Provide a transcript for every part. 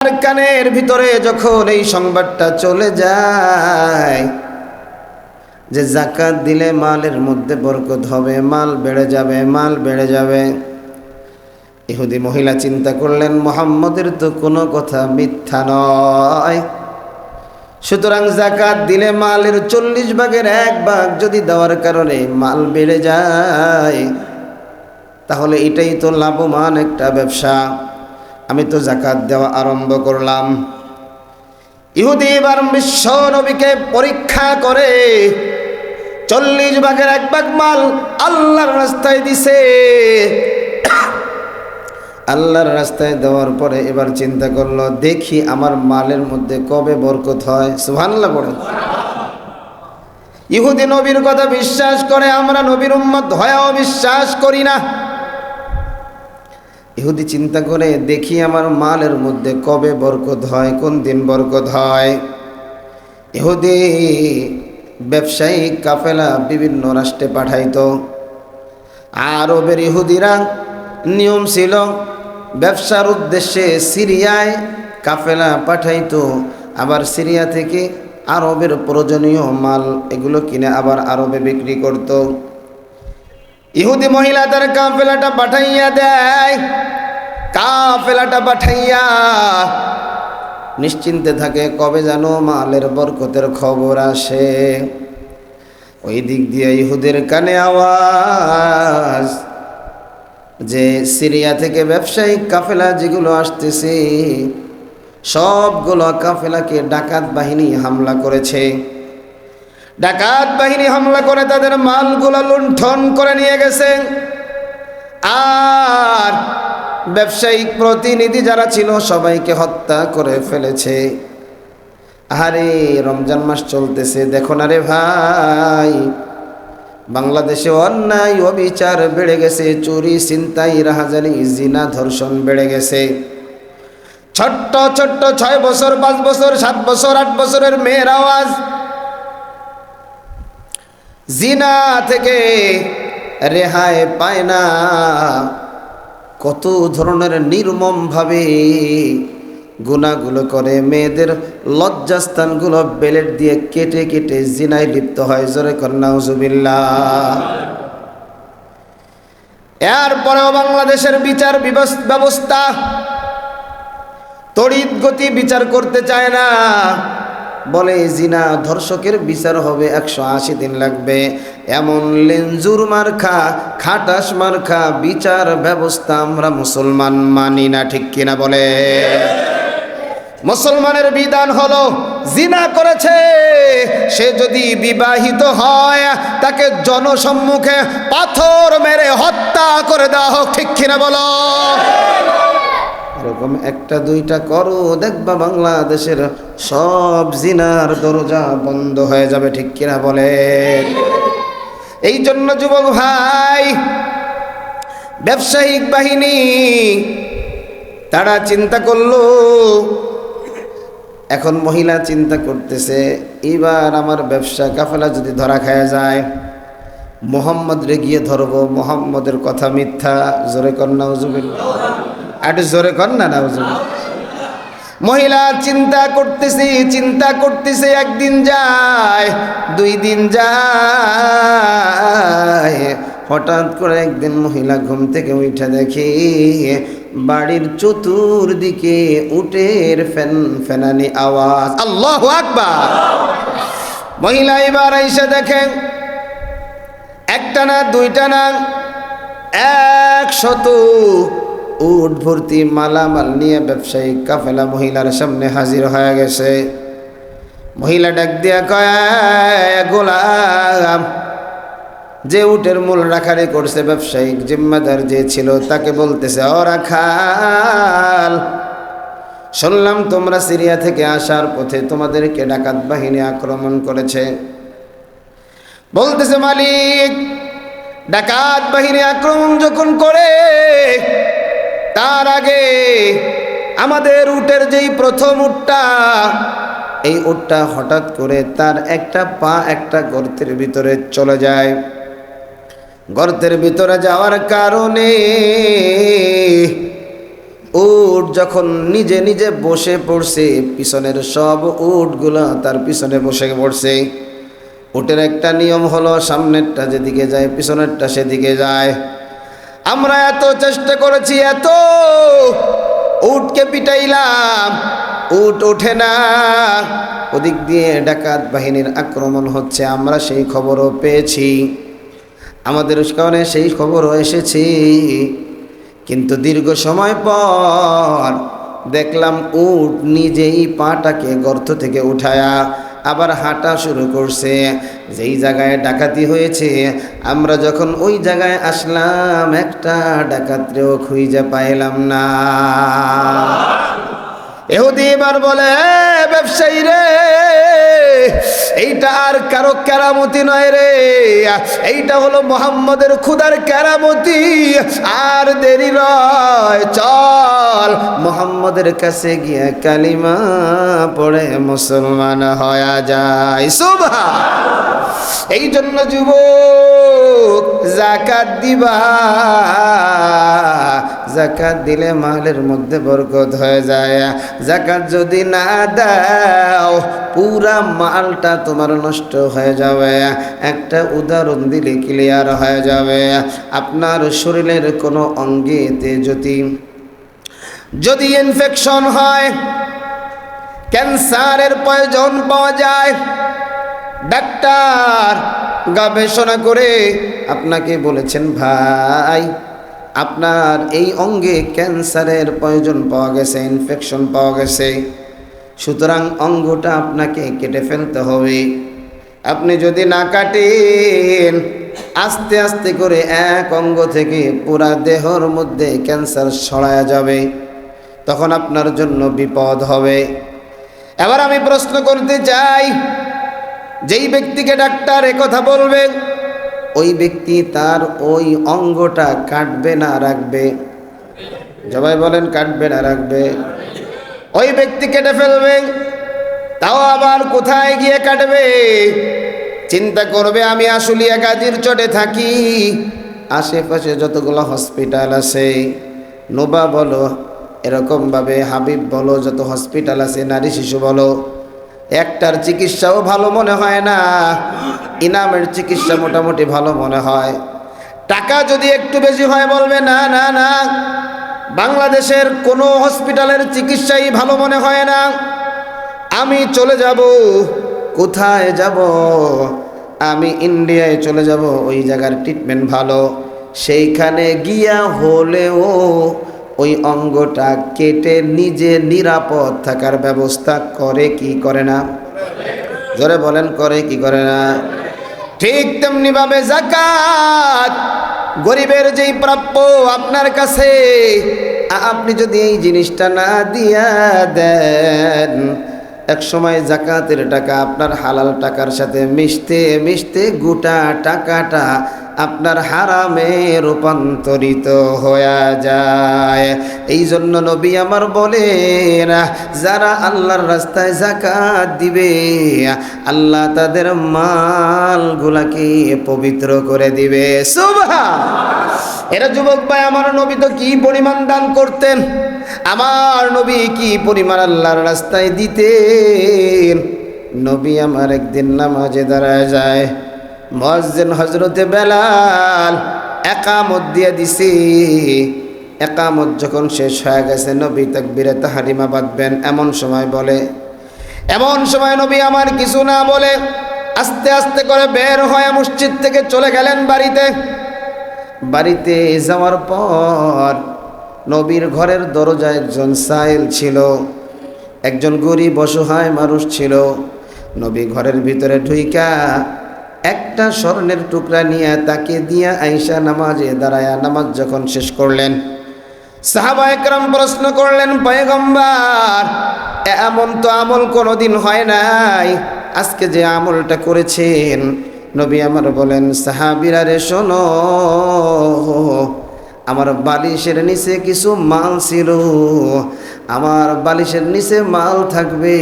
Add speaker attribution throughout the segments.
Speaker 1: আর কানের ভিতরে যখন এই সংবাদটা চলে যায়, যে জাকাত দিলে মালের মধ্যে বরকত হবে, মাল বেড়ে যাবে, মাল বেড়ে যাবে। ইহুদি মহিলা চিন্তা করলেন, মোহাম্মদের তো কোনো কথা মিথ্যা নয়। সুতরাং জাকাত দিলে মালের চল্লিশ ভাগের এক ভাগ যদি দেওয়ার কারণে মাল বেড়ে যায়, তাহলে এটাই তো লাভবান একটা ব্যবসা। আমি তো জাকাত দেওয়া আরম্ভ করলাম। ইহুদি এবার বিশ্ব নবীকে পরীক্ষা করে চল্লিশ ভাগের এক ভাগ মাল আল্লাহর রাস্তায় দিছে। আল্লাহর রাস্তায় দেওয়ার পরে এবার চিন্তা করল, দেখি আমার মালের মধ্যে কবে বরকত হয়। সুবহানাল্লাহ পড়ে। ইহুদি নবীর কথা বিশ্বাস করে, আমরা নবীর উম্মত হয়েও বিশ্বাস করি না। ইহুদি চিন্তা করে, দেখি আমার মালের মধ্যে কবে বরকত হয়, কোন দিন বরকত হয়? ইহুদি ব্যবসায়িক কাফেলা বিভিন্ন রাষ্ট্রে পাঠাইত। আরবের ইহুদিরা নিয়ম ছিল, ব্যবসার উদ্দেশ্যে সিরিয়ায় কাফেলা পাঠাইত, আবার সিরিয়া থেকে আরবের প্রয়োজনীয় মাল এগুলো কিনে আবার আরবে বিক্রি করত। ইহুদি মহিলা তার কাফেলাটা পাঠাইয়া দেয়। কাফেলাটা পাঠাইয়া নিশ্চিন্তে থাকে, কবে যেন মালের বরকতের খবর আসে। ওই দিক দিয়ে ইহুদের কানে আওয়াজ যে সিরিয়া থেকে ব্যবসায়িক কাফেলা যেগুলো আসতেছে, সবগুলো কাফেলাকে ডাকাত বাহিনী হামলা করেছে। ডাকাত বাহিনী হামলা করে তাদের মালগুলো লুণ্ঠন করে নিয়ে গেছে। আর ব্যবসায়িক প্রতিনিধি যারা ছিল সবাইকে হত্যা করে ফেলেছে। আরে রমজান মাস চলতেছে, দেখো না রে ভাই। বাংলাদেশে অন্যায়, অবিচার বেড়ে গেছে, চুরি চিন্তাই রাহাজানি জিনা, ধর্ষণ বেড়ে গেছে। ছোট্ট ছোট্ট ছয় বছর, পাঁচ বছর, সাত বছর, আট বছরের মেয়ের আওয়াজ জিনা থেকে রেহাই পায় না। কত ধরনের নির্মমভাবে গুণাগুলো করে মেয়েদের লজ্জাস্থানগুলো বেলেট দিয়ে কেটে কেটে জিনায় লিপ্ত হয়। জোরে কন্যাউজুবিল্লা এরপরেও বাংলাদেশের বিচার ব্যবস্থা, তড়িৎ গতি বিচার করতে চায় না। বলে, জিনা ধর্ষকের বিচার হবে, একশো আশি দিন লাগবে। এমন লেঞ্জুর মার্খা খাটাস মার্খা বিচার ব্যবস্থা আমরা মুসলমান মানি না, ঠিক কিনা বলে? মুসলমানের বিধান হলো, জিনা করেছে, সে যদি বিবাহিত হয়, তাকে জনসম্মুখে পাথর মেরে হত্যা করে দেওয়া হোক, ঠিক কিনা বলো? এরকম একটা দুইটা করো, দেখবা বাংলাদেশের সব জিনার দরজা বন্ধ হয়ে যাবে, ঠিক কিনা বলে? এই জন্য যুবক ভাই, ব্যবসায়িক বাহিনী, তারা চিন্তা করল, এখন মহিলা চিন্তা করতেছে, এবার আমার ব্যবসা কাফেলা যদি ধরা খায় যায় মোহাম্মদ রে গিয়ে ধরবো, মোহাম্মদের কথা মিথ্যা, জোরে কন্যা উজুবিল্লা একটু জোরে কর না মহিলা চিন্তা করতেছে চিন্তা করতেছে, একদিন যায়, দুই দিন যায়। হঠাৎ করে একদিন মহিলা ঘুম থেকে উঠে দেখে, বাড়ির চতুর্দিকে উটের ফ্যান ফেনানি আওয়াজ। আল্লাহ আকবার। মহিলা এবার এসে দেখেন একটা না, দুইটা না, একশত উট ভর্তি মালামাল নিয়ে ব্যবসায়িক কাফেলা মহিলার সামনে হাজির হয়ে গেছে। মহিলা ডাক দিয়া কয় গোলাম, যে উটের মূল রাখারি করছে ব্যবসায়িক জিম্মাদার যে ছিল তাকে বলতেছে ও রাখাল শুনলাম তোমরা সিরিয়া থেকে আসার পথে তোমাদেরকে ডাকাত বাহিনী আক্রমণ করেছে। বলতেছে, মালিক, ডাকাত বাহিনী আক্রমণ যখন করে তার আগে আমাদের উটের যেই প্রথম উটটা, এই উটটা হঠাৎ করে তার একটা পা একটা গর্তের ভিতরে চলে যায়। গর্তের ভিতরে যাওয়ার কারণে উট যখন নিজে নিজে বসে পড়ছে, পিছনের সব উটগুলো তার পিছনে বসে পড়ছে। উটের একটা নিয়ম হলো সামনেরটা যেদিকে যায়, পিছনেরটা সেদিকে যায়। আমরা এত চেষ্টা করেছি, এত উটকে পিটাইলাম, উট ওঠে না। ওদিক দিয়ে ডাকাত বাহিনীর আক্রমণ হচ্ছে, আমরা সেই খবরও পেয়েছি। আমাদের কারণে সেই খবরও এসেছি। কিন্তু দীর্ঘ সময় পর দেখলাম উট নিজেই পাটাকে গর্ত থেকে উঠায়া আবার হাঁটা শুরু করছে। যেই জায়গায় ডাকাতি হয়েছে, আমরা যখন ওই জায়গায় আসলাম, একটা ডাকাতরেও খুঁজে পাইলাম না। এহুদি এবার বলে ব্যবসায়ী রে, এইটা আর কারও কেরামতি নয় রে। এইটা হলো মোহাম্মদের খুদার কেরামতি। আর দেরি নয়, চল। মোহাম্মদের কাছে গিয়ে কালিমা পড়ে মুসলমান হয়ে যায়। সুভা এই জন্য যুবক জাকাত দিবা। জাকাত দিলে মালের মধ্যে বরকত হয়ে যায়। জাকাত যদি না দাও, পুরা মালটা তোমার নষ্ট হয়ে যাবে। একটা উদাহরণ দিলে ক্লিয়ার হয়ে যাবে। আপনার শরীরের কোনো অঙ্গেতে যদি যদি ইনফেকশন হয় ক্যান্সারের প্রয়োজন পাওয়া যায়, ডাক্তার গবেষণা করে আপনাকে বলেছেন, ভাই, আপনার এই অঙ্গে ক্যান্সারের প্রয়োজন পাওয়া গেছে ইনফেকশন পাওয়া গেছে। সুতরাং অঙ্গটা আপনাকে কেটে ফেলতে হবে। আপনি যদি না কাটেন, আস্তে আস্তে করে এক অঙ্গ থেকে পুরা দেহর মধ্যে ক্যান্সার ছড়ায়া যাবে। তখন আপনার জন্য বিপদ হবে। এবার আমি প্রশ্ন করতে চাই যেই ব্যক্তিকে ডাক্তার কথা বলবে, ওই ব্যক্তি তার ওই অঙ্গটা কাটবে না রাখবে। জবাই বলেন, কাটবে না রাখবে। ওই ব্যক্তি কেটে ফেলবে, তাও আবার কোথায় গিয়ে কাটবে? চিন্তা করবে, আমি আসলিয়া গাজীর চটে থাকি। আশেপাশে যতগুলো হসপিটাল আছে, নোবা বলো, এরকমভাবে হাবিব বলো, যত হসপিটাল আছে, নারী শিশু বলো একটার চিকিৎসাও ভালো মনে হয় না, ইনামের চিকিৎসা মোটামুটি ভালো মনে হয়। টাকা যদি একটু বেশি হয় বলবে, না না না, বাংলাদেশের কোনো হসপিটালের চিকিৎসাই ভালো মনে হয় না। আমি চলে যাব, কোথায় যাব? আমি ইন্ডিয়ায় চলে যাব, ওই জায়গার ট্রিটমেন্ট ভালো। সেইখানে গিয়া হলেও ওই অঙ্গটা কেটে নিজে নিরাপদ থাকার ব্যবস্থা করে কি করে না? জোরে বলেন, করে কি করে না? ঠিক তেমনি ভাবে জাকাত গরিবের যেই প্রাপ্য আপনার কাছে আপনি যদি এই জিনিসটা না দিয়া দেন, এক সময় জাকাতের টাকা আপনার হালাল টাকার সাথে মিশতে মিশতে গোটা টাকাটা আপনার হারামে রূপান্তরিত হয়ে যায়। এই জন্য নবী আমার বলেন, যারা আল্লাহর রাস্তায় জাকাত দিবে, আল্লাহ তাদের মালগুলাকে পবিত্র করে দিবে। সুবহা এরা যুবক ভাই, আমার নবী তো কি পরিমাণ দান করতেন? আমার নবী কি পরিমাণ আল্লাহর রাস্তায় দিতেন? নবী আমার একদিন নামাজে দাঁড়ায় যায়। মসজিদ হজরতে বেলাল একামত দিয়ে দিছি। একামত যখন শেষ হয়ে গেছে, নবী তাকবিরে তাহারিমা বাঁধবেন, এমন সময় বলে, এমন সময় নবী আমার কিছু না বলে আস্তে আস্তে করে বের হয়ে মসজিদ থেকে চলে গেলেন বাড়িতে। বাড়িতে যাওয়ার পর নবীর ঘরের দরজায় একজন সাইল ছিল। একজন গরিব অসহায় মানুষ ছিল। নবী ঘরের ভিতরে ঢুইকা একটা স্বর্ণের টুকরা নিয়ে তাকে দিয়া আইসা নামাজে দাঁড়ায়া নামাজ যখন শেষ করলেন। সাহাবা একরাম প্রশ্ন করলেন, পয়গম্বার এমন তো আমল কোনোদিন হয় নাই। আজকে যে আমলটা করেছেন, নবী আমার বলেন, সাহাবিরা রে শোনো আমার বালিশের নিচে কিছু মাল ছিল। আমার বালিশের নিচে মাল থাকবে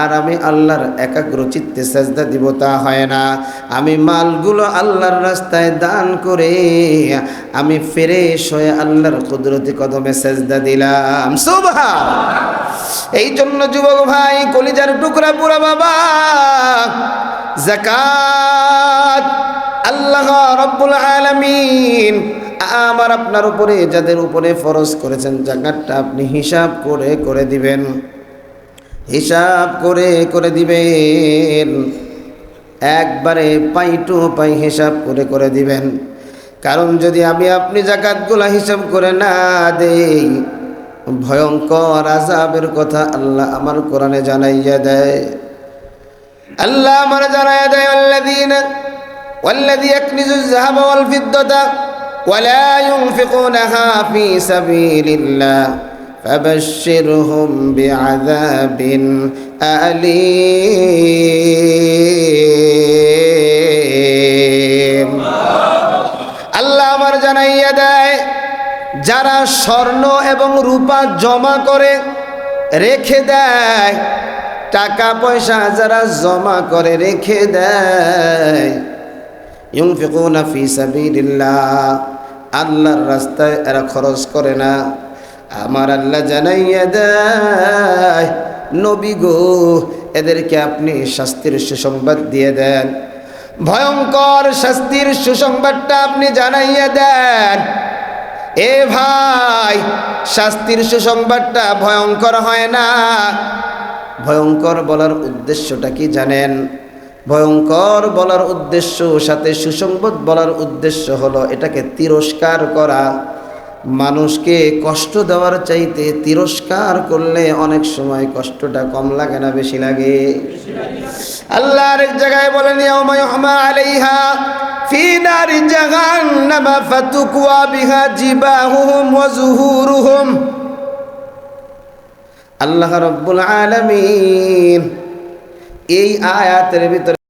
Speaker 1: আর আমি আল্লাহর একাগ্র চিত্তে সেজদা দিব, তা হয় না। আমি মালগুলো আল্লাহর রাস্তায় দান করে আমি ফ্রেশ হয়ে আল্লাহর কুদরতি কদমে সেজদা দিলাম। সুবহা এই জন্য যুবক ভাই, কলিজার টুকরা পুরা বাবা জাকাত আল্লাহ রব্বুল আলামিন আমার আপনার উপরে যাদের উপরে ফরজ করেছেন জাকাতটা আপনি হিসাব করে করে দিবেন হিসাব করে করে দিবেন একবারে পাই টু পাই হিসাব করে করে দিবেন কারণ যদি আমি আপনি জাকাতগুলা হিসাব করে না দেই ভয়ঙ্কর আজাবের কথা আল্লাহ আমার কোরআনে জানাইয়া দেয় আল্লাহ আমার জানাইয়া দেয় আল্লাযীনা والذي يكنز الذهب والفضة ولا ينفقونها في سبيل الله فبشرهم بعذاب أليم আল্লাহ আমার জানাইয়া দেয় যারা স্বর্ণ এবং রূপা জমা করে রেখে দেয় টাকা পয়সা যারা জমা করে রেখে দেয় ইউনফিকুনা ফি সাবিলিল্লাহ আল্লাহর রাস্তায় এরা খরচ করে না। আমার আল্লাহ জানাইয়া দেয়, নবী গো, এদেরকে আপনি শাস্তির সুসংবাদ দিয়ে দেন। ভয়ঙ্কর শাস্তির সুসংবাদটা আপনি জানাইয়া দেন। এ ভাই, শাস্তির সুসংবাদটা ভয়ঙ্কর হয় না। ভয়ঙ্কর বলার উদ্দেশ্যটা কি জানেন? ভয়ঙ্কর বলার উদ্দেশ্য, সাথে সুসংবাদ বলার উদ্দেশ্য হলো এটাকে তিরস্কার করা। মানুষকে কষ্ট দেওয়ার চাইতে তিরস্কার করলে অনেক সময় কষ্টটা কম লাগে না, বেশি লাগে। আল্লাহ আরেক জায়গায় বলেন আলাইহা নারি জাহান্নাম ফাতুকওয়া বিহা জিবাহুহুম ওয়া যুহুরুহুম আল্লাহ রাব্বুল আলামিন এই আয়াতের ভিতরে